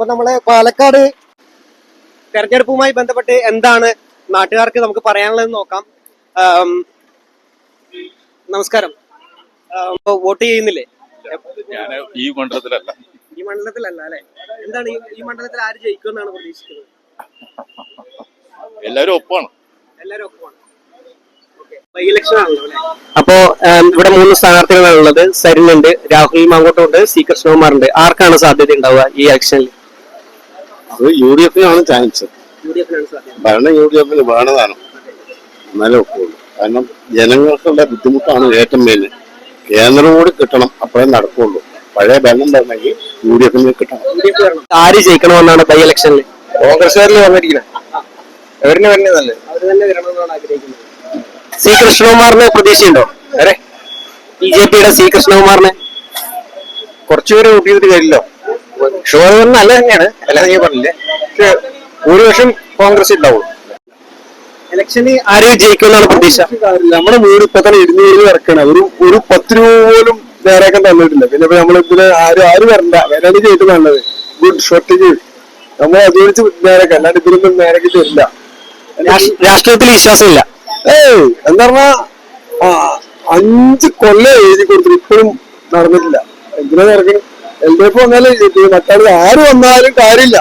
അപ്പൊ നമ്മളെ പാലക്കാട് തെരഞ്ഞെടുപ്പുമായി ബന്ധപ്പെട്ട് എന്താണ് നാട്ടുകാർക്ക് നമുക്ക് പറയാനുള്ളത് നോക്കാം. നമസ്കാരം. വോട്ട് ചെയ്യുന്നില്ലേ? ഞാൻ ഈ മണ്ഡലത്തിലല്ല. ഈ മണ്ഡലത്തിലല്ല അല്ലെ? എന്താണ് ഈ- മണ്ഡലത്തിൽ ആര് ജയിക്കുമെന്നാണ് പ്രതീക്ഷിക്കുന്നത്? എല്ലാരും ഒപ്പാണ്. എല്ലാരും ഒപ്പമാണ് ബൈ ഇലക്ഷൻ ആണല്ലോ അല്ലെ? അപ്പോ ഇവിടെ മൂന്ന് സ്ഥാനാർത്ഥികളാണ് ഉള്ളത് സരിനുണ്ട് രാഹുൽ മാങ്കോട്ടുണ്ട് സി കൃഷ്ണകുമാറുണ്ട്. ആർക്കാണ് സാധ്യത ഉണ്ടാവുക ഈ ഇലക്ഷനിൽ അത് യു ഡി എഫിനാണ് ചാൻസ്. ഭരണം യു ഡി എഫിന് വേണതാണ് എന്നാലേ ഒക്കുള്ളൂ. കാരണം ജനങ്ങൾക്കുള്ള ബുദ്ധിമുട്ടാണ് ഏറ്റവും മെയിൻ കേന്ദ്രം കൂടി കിട്ടണം അപ്പോഴേ നടക്കുള്ളൂ. പഴയ ഭരണം വരണമെങ്കിൽ യു ഡി എഫിന് കിട്ടണം. ആര് ജയിക്കണമെന്നാണ് ബൈ ഇലക്ഷനിൽ കോൺഗ്രസ്സുകാരിൽ വന്നിരിക്കുന്നത്. സി കൃഷ്ണകുമാറിന് പ്രതീക്ഷയുണ്ടോ? അരെ ബി ജെ പിയുടെ സി കൃഷ്ണകുമാറിന്? കുറച്ചുപേരെ വോട്ട് ചെയ്തിട്ട് കാര്യമില്ല ഷോർ നല്ല തന്നെയാണ്. അല്ലാതെ നീ പറഞ്ഞില്ലേ? പക്ഷെ ഭൂരിപക്ഷം കോൺഗ്രസ് ഉണ്ടാവുള്ളൂ. ഇലക്ഷന് ആര് ജയിക്കുമെന്നാണ് പ്രതീക്ഷ. നമ്മുടെ വീട് ഇപ്പൊ തന്നെ ഇരുന്നൂറ് ഇറക്കണം ഒരു ഒരു പത്ത് രൂപ പോലും നേരാക്കാൻ തന്നിട്ടില്ല. പിന്നെ ഇപ്പൊ ആരും ആരും വരണ്ട. വരാണ്ട് ചെയ്തിട്ട് നല്ലത്. ഗുഡ് ഷോർട്ടേജ് നമ്മൾ അതുവരിച്ച് നേരാക്കാം അല്ലാണ്ട് ഇതിലൊന്നും നേരാക്കി തരില്ല. രാഷ്- രാഷ്ട്രീയത്തിൽ വിശ്വാസമില്ല. ഏയ് എന്താ പറഞ്ഞാ അഞ്ച് കൊല്ലം എഴുതി കൊടുത്തിട്ട് ഇപ്പോഴും നടന്നിട്ടില്ല. എന്തിനാ നടക്കണം? എൽ ഡി എഫ് വന്നാലും മറ്റാൾ ആര് വന്നാലും കാര്യമില്ല.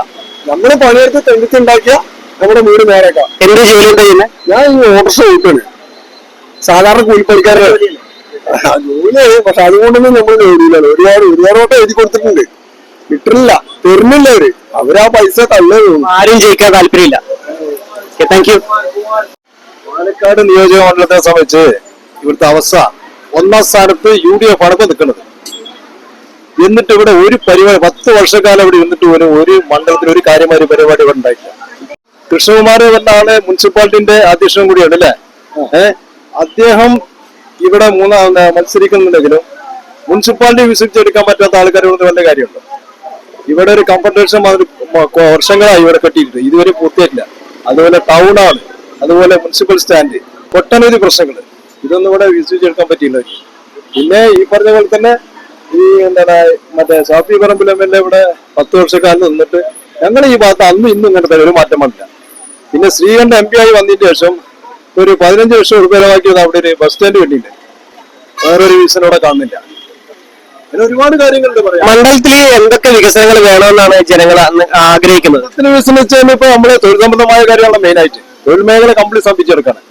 നമ്മൾ പണിയെടുത്ത് തെണ്ടിച്ചുണ്ടാക്കിയ നമ്മുടെ വീട് നേരേക്കാം എന്റെ ജോലി ചെയ്യുന്നത് ഞാൻ ഈ ഓട്ടർഷ ഓട്ടാണ് സാധാരണ കൂലിപ്പണിക്കാരുടെ ജോലിയാണ് പക്ഷെ അതുകൊണ്ടൊന്നും നമ്മൾ നേടിയില്ല ഒരുപാട് ഒരുപാട് വട്ടം എഴുതി കൊടുത്തിട്ടുണ്ട്. കിട്ടില്ല തരുന്നില്ല അവർ. അവരാ പൈസ തള്ളേ ആരും ജയിക്കാൻ താല്പര്യമില്ല. താങ്ക് യു പാലക്കാട് നിയോജക മണ്ഡലത്തെ സംബന്ധിച്ച് ഇവിടുത്തെ അവസ്ഥ. ഒന്നാം സ്ഥാനത്ത് യു ഡി എഫ് ആണ് നിൽക്കുന്നത്. എന്നിട്ട് ഇവിടെ ഒരു പരിപാടി പത്ത് വർഷക്കാലം ഇവിടെ ഇരുന്നിട്ട് പോലും ഒരു മണ്ഡലത്തിൽ ഒരു കാര്യമായ പരിപാടി ഇവിടെ ഉണ്ടായിട്ടില്ല. കൃഷ്ണകുമാർ ആൾ മുനിസിപ്പാലിറ്റിന്റെ അധ്യക്ഷനും കൂടിയാണ് അല്ലേ? ഏഹ് അദ്ദേഹം ഇവിടെ മൂന്നാം മത്സരിക്കുന്നുണ്ടെങ്കിലും മുനിസിപ്പാലിറ്റി വിസിറ്റെടുക്കാൻ പറ്റാത്ത ആൾക്കാരോട് വല്ല കാര്യമുണ്ട്? ഇവിടെ ഒരു കമ്പൻസേഷൻ വർഷങ്ങളായി ഇവിടെ കെട്ടിയിട്ടുണ്ട്. ഇതുവരെ പൂർത്തിയായിട്ടില്ല. അതുപോലെ ടൗൺ ആണ് അതുപോലെ മുനിസിപ്പൽ സ്റ്റാൻഡ് ഒട്ടനവധി പ്രശ്നങ്ങൾ. ഇതൊന്നും ഇവിടെ വിശ്വസിച്ചെടുക്കാൻ പറ്റിയില്ല. പിന്നെ ഈ പറഞ്ഞ പോലെ തന്നെ ഈ എന്താണ് മറ്റേ Shafi Parambil M L A ഇവിടെ പത്ത് വർഷക്കാലം നിന്നിട്ട് ഞങ്ങൾ ഈ ഭാഗത്ത് അന്നും ഇന്നും ഇങ്ങനത്തെ ഒരു മാറ്റം വന്നില്ല. പിന്നെ ശ്രീകണ്ഠ എം പി ആയി വന്നതിന് ശേഷം ഒരു പതിനഞ്ച് വർഷം ഉൾപ്പേരമാക്കിയത് അവിടെ ഒരു ബസ് സ്റ്റാൻഡ് കെട്ടിയില്ല വേറൊരു റീസണോടെ കാണുന്നില്ല. അങ്ങനെ ഒരുപാട് കാര്യങ്ങളുണ്ട് പറയാം മണ്ഡലത്തിൽ എന്തൊക്കെ വികസനങ്ങൾ വേണമെന്നാണ് ജനങ്ങൾ ആഗ്രഹിക്കുന്നത്? വികസനം വെച്ചാൽ ഇപ്പൊ നമ്മൾ തൊഴിൽ സംബന്ധമായ കാര്യങ്ങളാണ് മെയിൻ ആയിട്ട്. തൊഴിൽ മേഖല കംപ്ലീറ്റ് സംഭിച്ചെടുക്കണം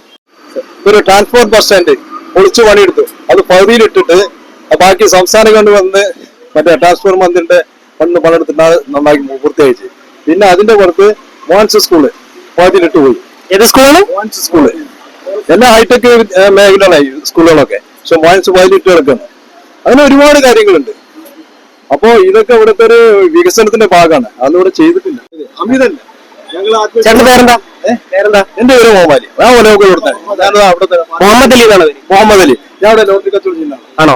ഒരു ട്രാൻസ്പോർട്ട് ബസ് സ്റ്റാൻഡ് പൊളിച്ചു പണിയെടുത്തു. അത് പകുതിയിലിട്ടിട്ട് ബാക്കി സംസ്ഥാന ഗവൺമെന്റ് വന്ന് മറ്റേ ട്രാൻസ്ഫോർ മന്ത്രിന്റെ ഫണ്ട് പണിയെടുത്തിട്ടാണ് നന്നാക്കി പൂർത്തിയായിച്ച് പിന്നെ അതിന്റെ പുറത്ത് മോൻസ് സ്കൂൾ പോയതിലിട്ട് പോയി ഏത് സ്കൂളാണ് മോൻസ് സ്കൂൾ എല്ലാ ഹൈടെക് മേഖലകളായി സ്കൂളുകളൊക്കെ പക്ഷെ മോൻസ് പോയതിലിട്ട് കിടക്കുന്നു അങ്ങനെ ഒരുപാട് കാര്യങ്ങളുണ്ട്. അപ്പോ ഇതൊക്കെ ഇവിടുത്തെ ഒരു വികസനത്തിന്റെ ഭാഗമാണ്. അതിലൂടെ ചെയ്തിട്ടില്ല. അമിതല്ല എന്റെ പേര് മുഹമ്മദ് അലി. ഞാൻ ഓരോ അവിടുത്തെ മുഹമ്മദ് അലി. എന്നാണ് മുഹമ്മദ് അലി. ഞാൻ അവിടെ ലോട്ടറി കച്ചവടം ചെയ്യുന്നതാണ്. ആണോ?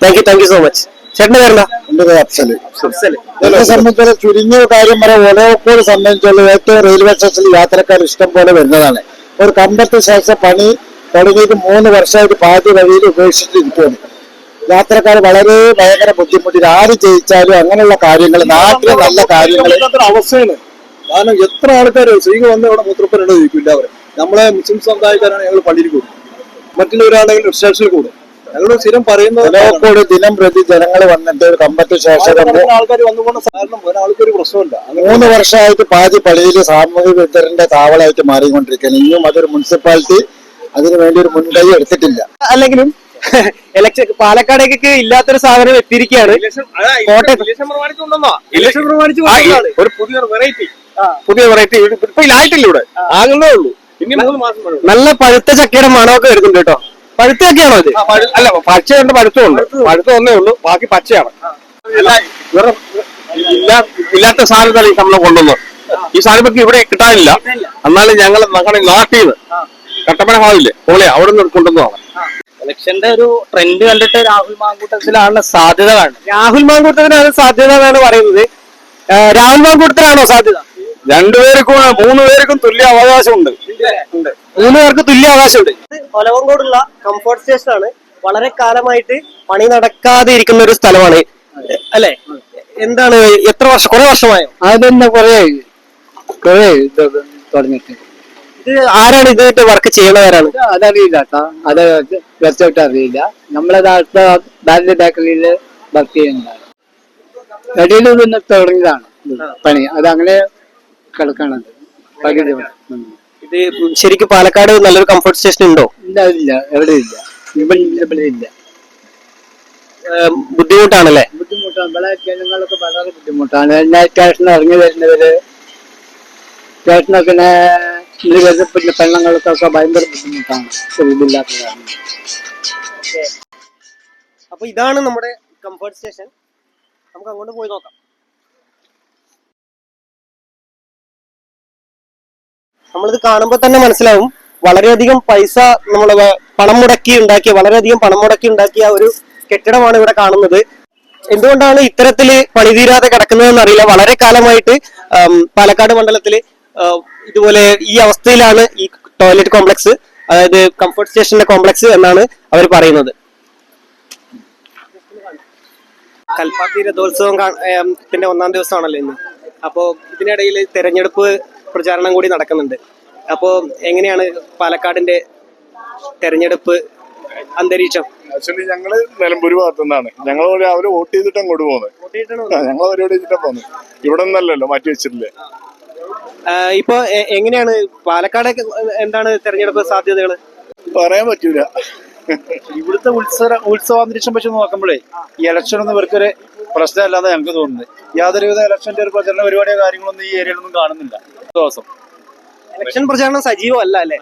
Thank you thank you so much ചേട്ടന്റെ പേരെന്താ? എന്റെ പേര് അഫ്സൽ. അഫ്സൽ. എന്നെ സംബന്ധിച്ചുള്ള ചുരുങ്ങിയ കാര്യം വരെ ഒലവക്കോട് സംബന്ധിച്ചുള്ള ഏറ്റവും റെയിൽവേ സ്റ്റേഷനിൽ യാത്രക്കാർ ഇഷ്ടം പോലെ വരുന്നതാണ്. ഒരു കമ്പത്ത് ശേഷം പണി തുടങ്ങിയിട്ട് മൂന്ന് വർഷമായിട്ട് പാതി വഴിയിൽ ഉപേക്ഷിച്ചിരിക്കുകയാണ്. യാത്രക്കാർ വളരെ ഭയങ്കര ബുദ്ധിമുട്ടിൽ ആര് ജയിച്ചാലും അങ്ങനെയുള്ള കാര്യങ്ങൾ നാട്ടിലെ നല്ല കാര്യങ്ങൾ. അവസ്ഥയാണ്. കാരണം എത്ര ആൾക്കാർ സ്ത്രീകൾ വന്ന് ഇവിടെ മൂത്രപ്പനുണ്ട് ചോദിക്കില്ല അവർ നമ്മളെ മുസ്ലിം സമുദായക്കാരാണ് ഞങ്ങൾ പള്ളിയിൽ കൂടും മറ്റുള്ളവരാണെങ്കിൽ സ്റ്റേഷനിൽ കൂടും. ഞങ്ങൾ സ്ഥിരം പറയുന്നത് ദിനം പ്രതി ജനങ്ങൾ വന്നിട്ട് കമ്പത്ത് ശേഷം ആൾക്കാർ വന്നുകൊണ്ട് ഒരാൾക്കൊരു പ്രശ്നമില്ല മൂന്ന് വർഷമായിട്ട് പാതി പള്ളിയിൽ സാമൂഹ്യ വിതരന്റെ താവളായിട്ട് മാറിക്കൊണ്ടിരിക്കുകയാണ്. ഇനിയും അതൊരു മുനിസിപ്പാലിറ്റി അതിനു വേണ്ടി ഒരു മുൻകൈ എടുത്തിട്ടില്ല. അല്ലെങ്കിലും ഇലക്ഷൻ പാലക്കാടേക്ക് ഇല്ലാത്തൊരു സാധനം എത്തിയിരിക്കുകയാണ്. കോട്ടയത്ത് ഇലക്ഷൻ പ്രമാണിച്ച് ഒരു പുതിയ വെറൈറ്റി പുതിയ വെറൈറ്റി ഇപ്പൊ ഇല്ലായിട്ടില്ല ഇവിടെ. ആകുന്നേ ഉള്ളൂ. ഇനി മൂന്ന് മാസം. നല്ല പഴുത്ത ചക്കയുടെ മണമൊക്കെ വരുന്നുണ്ട് കേട്ടോ. പഴുത്ത ചക്കയാണോ ഇത് അല്ല പച്ചയുണ്ട് പഴുത്തമുണ്ട് പഴുത്ത ഒന്നേ ഉള്ളൂ. ബാക്കി പച്ചയാണ്. അല്ല, ഇല്ലാത്ത സാധനത്താണ് ഈ നമ്മളെ കൊണ്ടുവന്നത്. ഈ സാധനം ഇപ്പൊ ഇവിടെ കിട്ടാനില്ല. എന്നാലും ഞങ്ങൾ ഞങ്ങളുടെ നാട്ടിൽ നിന്ന് കട്ടപ്പന ഹാളില്ലേ ഓളെ അവിടെ നിന്ന് കൊണ്ടുവന്നതാണ് ഇലക്ഷന്റെ ഒരു ട്രെൻഡ് കണ്ടിട്ട് രാഹുൽ മാങ്കൂട്ടത്തിലാണ് സാധ്യത കാണുന്നത്. രാഹുൽ മാങ്കൂട്ടത്തിനാണ് സാധ്യത എന്നാണ് പറയുന്നത്. രാഹുൽ മാങ്കൂട്ടത്തിലാണോ സാധ്യത? രണ്ടുപേർക്കും മൂന്ന് പേർക്കും തുല്യ അവകാശമുണ്ട് മൂന്ന് പേർക്ക് തുല്യ അവകാശമുണ്ട് ഒലവങ്കോടുള്ള കംഫോർട്ട് സ്റ്റേഷൻ ആണ്. വളരെ കാലമായിട്ട് പണി നടക്കാതെ ഇരിക്കുന്ന ഒരു സ്ഥലമാണ്. അല്ലെ? എന്താണ് എത്ര വർഷം കുറെ വർഷമായോ? അതന്നെ കൊറേ കൊറേ തുടങ്ങിട്ട് തുടങ്ങിയിട്ട്. ഇത് ആരാണ് ഇതിന്റെ വർക്ക് ചെയ്യുന്നവരാണ് അതറിയില്ല കേട്ടോ. അത് വെച്ചോട്ട് അറിയില്ല. നമ്മളെ അടുത്ത ബാലിന്റെ ബേക്കറിയിൽ വർക്ക് ചെയ്യുന്നതാണ്. ഇടയിൽ നിന്ന് തുടങ്ങിയതാണ് പണി. അത് അങ്ങനെ കിടക്കണത് പകുതി ഇത് ശരിക്കും പാലക്കാട് നല്ലൊരു കംഫർട്ട് സ്റ്റേഷൻ ഉണ്ടോ? ഇല്ല ഇല്ല. എവിടെ ഇല്ല. ഇവിടെ ഇല്ല, ഇവിടെ ഇല്ല. ഏം, ബുദ്ധിമുട്ടാണല്ലേ? ബുദ്ധിമുട്ടാണ്. ഇവിടെ ജനങ്ങളൊക്കെ വളരെ ബുദ്ധിമുട്ടാണ്. എന്നാ സ്റ്റേഷനിൽ ഇറങ്ങി വരുന്നവര് സ്റ്റേഷനൊക്കെ ഇതിൽ വരുന്ന പിന്നെ പെണ്ണുങ്ങൾക്കൊക്കെ ഭയങ്കര ബുദ്ധിമുട്ടാണ്. ഒരു ഇതില്ലാത്ത കാരണം അപ്പൊ ഇതാണ് നമ്മുടെ കംഫർട്ട് സ്റ്റേഷൻ നമുക്ക് അങ്ങോട്ട് പോയി നോക്കാം. നമ്മളിത് കാണുമ്പോൾ തന്നെ മനസ്സിലാവും. വളരെയധികം പൈസ നമ്മൾ പണം മുടക്കി ഉണ്ടാക്കിയ വളരെയധികം പണം മുടക്കി ഉണ്ടാക്കിയ ഒരു കെട്ടിടമാണ് ഇവിടെ കാണുന്നത്. എന്തുകൊണ്ടാണ് ഇത്തരത്തിൽ പണിതീരാതെ കിടക്കുന്നതെന്ന് അറിയില്ല. വളരെ കാലമായിട്ട് പാലക്കാട് മണ്ഡലത്തിൽ ഇതുപോലെ ഈ അവസ്ഥയിലാണ് ഈ ടോയ്ലറ്റ് കോംപ്ലക്സ് അതായത് കംഫർട്ട് സ്റ്റേഷന്റെ കോംപ്ലക്സ് എന്നാണ് അവർ പറയുന്നത്. കൽപ്പാത്തി രഥോത്സവം ത്തിന്റെ ഒന്നാം ദിവസമാണല്ലോ ഇന്ന്. അപ്പോ ഇതിനിടയിൽ തെരഞ്ഞെടുപ്പ് പ്രചാരണം കൂടി നടക്കുന്നുണ്ട്. അപ്പോ എങ്ങനെയാണ് പാലക്കാടിന്റെ തെരഞ്ഞെടുപ്പ് അന്തരീക്ഷം? ആക്ച്വലി ഞങ്ങൾ നിലമ്പൂര് ഭാഗത്തു നിന്നാണ്. ഞങ്ങൾ രാവിലെ വോട്ട് ചെയ്തിട്ട് അങ്ങോട്ട് പോകുന്നത് ഞങ്ങൾ പരിപാടി ചെയ്തിട്ട് പോകുന്നത് ഇവിടെ നിന്നല്ലല്ലോ മാറ്റി വെച്ചിട്ടില്ലേ? ഇപ്പൊ എങ്ങനെയാണ് പാലക്കാട് എന്താണ് തെരഞ്ഞെടുപ്പ് സാധ്യതകൾ പറയാൻ പറ്റൂല. ഇവിടുത്തെ ഉത്സവ ഉത്സവാന്തരീക്ഷം വെച്ച് നോക്കുമ്പോഴേ ഈ ഇലക്ഷൻ ഒന്നും ഇവർക്കൊരു പ്രശ്നമല്ലാതെ ഞങ്ങൾക്ക് തോന്നുന്നത് യാതൊരുവിധ ഇലക്ഷന്റെ ഒരു പ്രചരണ പരിപാടിയോ കാര്യങ്ങളൊന്നും ഈ ഏരിയയിലൊന്നും കാണുന്നില്ല. ദിവസം. ഇലക്ഷൻ പ്രചാരണം സജീവമല്ല അല്ലേ?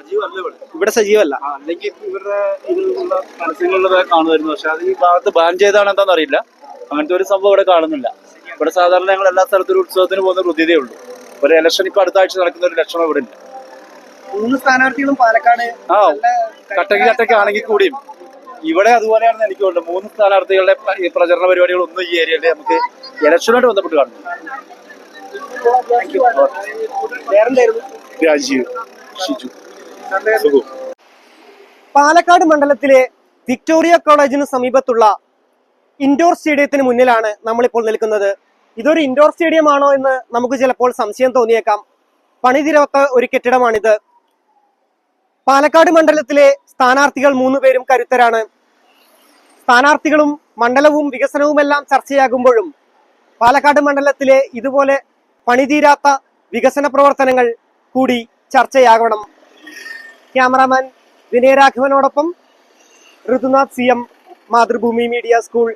ഇവിടെ. സജീവമല്ല. അല്ലെങ്കിൽ ഇവരുടെ ഇതിലുള്ള പരസ്യങ്ങളിലൊക്കെ കാണുമായിരുന്നു. പക്ഷെ അത് ഈ ഭാഗത്ത് ബാൻ ചെയ്താണ് എന്താണെന്ന് അറിയില്ല. അങ്ങനത്തെ ഒരു സംഭവം ഇവിടെ കാണുന്നില്ല. ഇവിടെ സാധാരണ ഞങ്ങൾ എല്ലാ സ്ഥലത്തും ഉത്സവത്തിന് പോകുന്ന പ്രതിയതേ ഉള്ളൂ. ഒരു ഇലക്ഷൻ ഇപ്പൊ അടുത്ത ആഴ്ച നടക്കുന്ന ഒരു ലക്ഷണം ഇവിടെ ഇല്ല. മൂന്ന് സ്ഥാനാർത്ഥികളും പാലക്കാട് ആ കട്ടക്ക് കട്ടക്ക് ആണെങ്കിൽ കൂടിയും. ഇവിടെ അതുപോലെയാണെന്ന് എനിക്ക് തോന്നുന്നു. മൂന്ന് സ്ഥാനാർത്ഥികളുടെ പ്രചരണ പരിപാടികൾ ഒന്നും പരിപാടികളൊന്നും ഈ ഏരിയയിൽ നമുക്ക് ഇലക്ഷനുമായിട്ട് ബന്ധപ്പെട്ട് കാണുന്നു രാജീവ് ഷിജു പാലക്കാട് മണ്ഡലത്തിലെ വിക്ടോറിയ കോളേജിന് സമീപത്തുള്ള ഇൻഡോർ സ്റ്റേഡിയത്തിന് മുന്നിലാണ് നമ്മളിപ്പോൾ നിൽക്കുന്നത്. ഇതൊരു ഇൻഡോർ സ്റ്റേഡിയം ആണോ എന്ന് നമുക്ക് ചിലപ്പോൾ സംശയം തോന്നിയേക്കാം. പണിതിരവത്ത ഒരു കെട്ടിടമാണിത്. പാലക്കാട് മണ്ഡലത്തിലെ സ്ഥാനാർത്ഥികൾ മൂന്ന് പേരും കരുത്തരാണ്. സ്ഥാനാർത്ഥികളും മണ്ഡലവും വികസനവുമെല്ലാം ചർച്ചയാകുമ്പോഴും പാലക്കാട് മണ്ഡലത്തിലെ ഇതുപോലെ പണിതീരാത്ത വികസന പ്രവർത്തനങ്ങൾ കൂടി ചർച്ചയാകണം. Cameraman വിനയരാഘവനോടൊപ്പം Rithunath C M Mathrubhumi media school.